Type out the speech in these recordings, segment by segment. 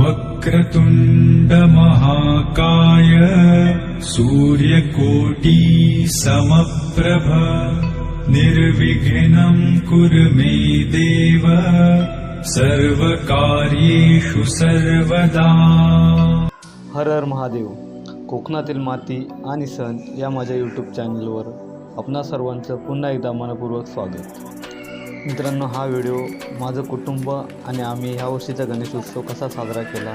वक्रतुण्डमहाकाय सूर्यकोटि समप्रभ निर्विघ्नं कुरु मे देव सर्वकार्येषु सर्वदा। हर हर महादेव कोकणातील माती आणि सण या माझ्या यूट्यूब चॅनलवर आपणा सर्वांचं पुन्हा एकदा मनपूर्वक स्वागत मित्रांनो हा व्हिडिओ माझं कुटुंब आणि आम्ही ह्या वर्षीचा गणेशोत्सव कसा साजरा केला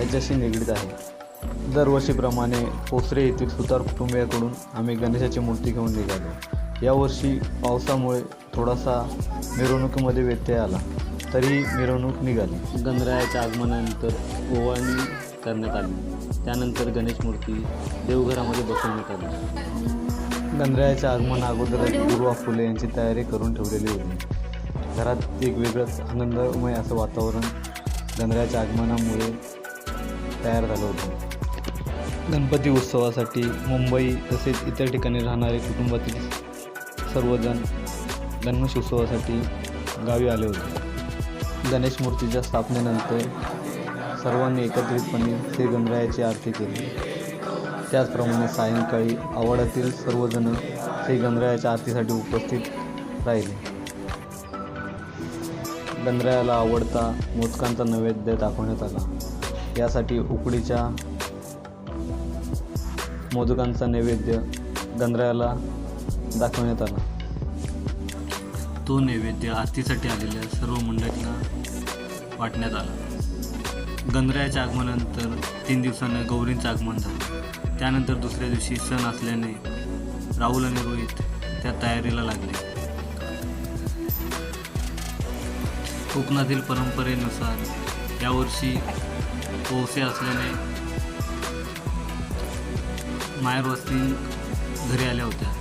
याच्याशी निगडीत आहे. दरवर्षीप्रमाणे पोसरे येथील सुतार कुटुंबियाकडून आम्ही गणेशाची मूर्ती घेऊन निघालो. यावर्षी पावसामुळे थोडासा मिरवणुकीमध्ये व्यत्यय आला. तरी मिरवणूक निघाली. गणरायाच्या आगमनानंतर ओवाळणी करण्यात आली. त्यानंतर गणेश मूर्ती देवघरामध्ये बसवण्यात आली. गणरायाच्या आगमना अगोदरच दुर्वा फुले यांची तयारी करून ठेवलेली होती. घरात एक वेगळंच आनंदमय असं वातावरण गणरायाच्या आगमनामुळे तयार झालं होतं. गणपती उत्सवासाठी मुंबई तसेच इतर ठिकाणी राहणारे कुटुंबातील सर्वजण गणेश उत्सवासाठी गावी आले होते. गणेश मूर्तीच्या स्थापनेनंतर सर्वांनी एकत्रितपणे श्री गणरायाची आरती केली. त्याचप्रमाणे सायंकाळी आवाडातील सर्वजण श्री गणरायाच्या आरतीसाठी उपस्थित राहिले. गणरायाला आवडता मोदकांचा नैवेद्य दाखवण्यात आला. यासाठी उकडीच्या मोदकांचा नैवेद्य गणरायाला दाखवण्यात आला. तो नैवेद्य आरतीसाठी आलेल्या सर्व मंडळींना वाटण्यात आला. गणरायाच्या आगमनानंतर तीन दिवसानं गौरींचं आगमन झालं. त्यानंतर दुसऱ्या दिवशी सण असल्याने राहुल आणि रोहित त्या तयारीला लागले. कोकणातील परंपरेनुसार यावर्षी पोहसे असल्याने माहेर वस्ती घरी आल्या होत्या.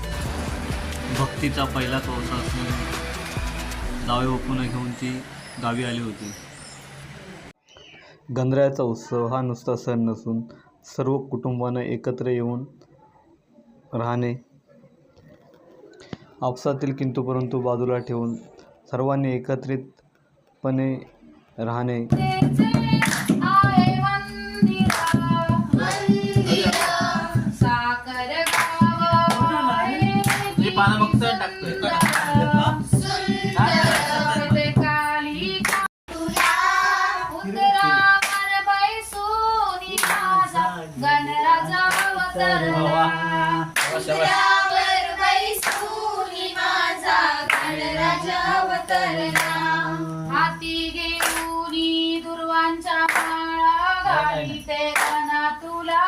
भक्तीचा पहिलाच पावसा असल्याने जावे ओपून घेऊन ती गावी आली होती. गणरायाचा उत्सव हा नुसता सण नसून सर्व कुटुंबानं एकत्र येऊन राहणे. आपसातील किंतु परंतु बाजूला ठेवून सर्वांनी एकत्रितपणे राहणे. गणराजा अवतरला उंदरावर बैसूनी माझा गणराजा अवतरला हाती घेऊनी दुर्वांच्या माळा गाडी ते गणा तुला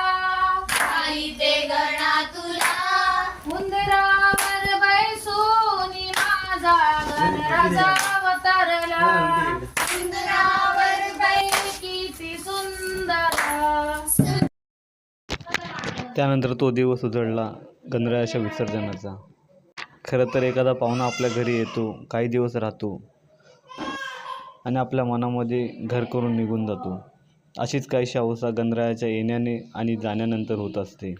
गाडी ते गणा तुला उंदरावर बैसूनी माझा गणराजा अवतरला त्यानंतर तो दिवस उजळला गणरायाच्या विसर्जनाचा. खरं तर एखादा पाहुणा आपल्या घरी येतो काही दिवस राहतो आणि आपल्या मनामध्ये घर करून निघून जातो. अशीच काहीशी अवस्था गणरायाच्या येण्याने आणि जाण्यानंतर होत असते.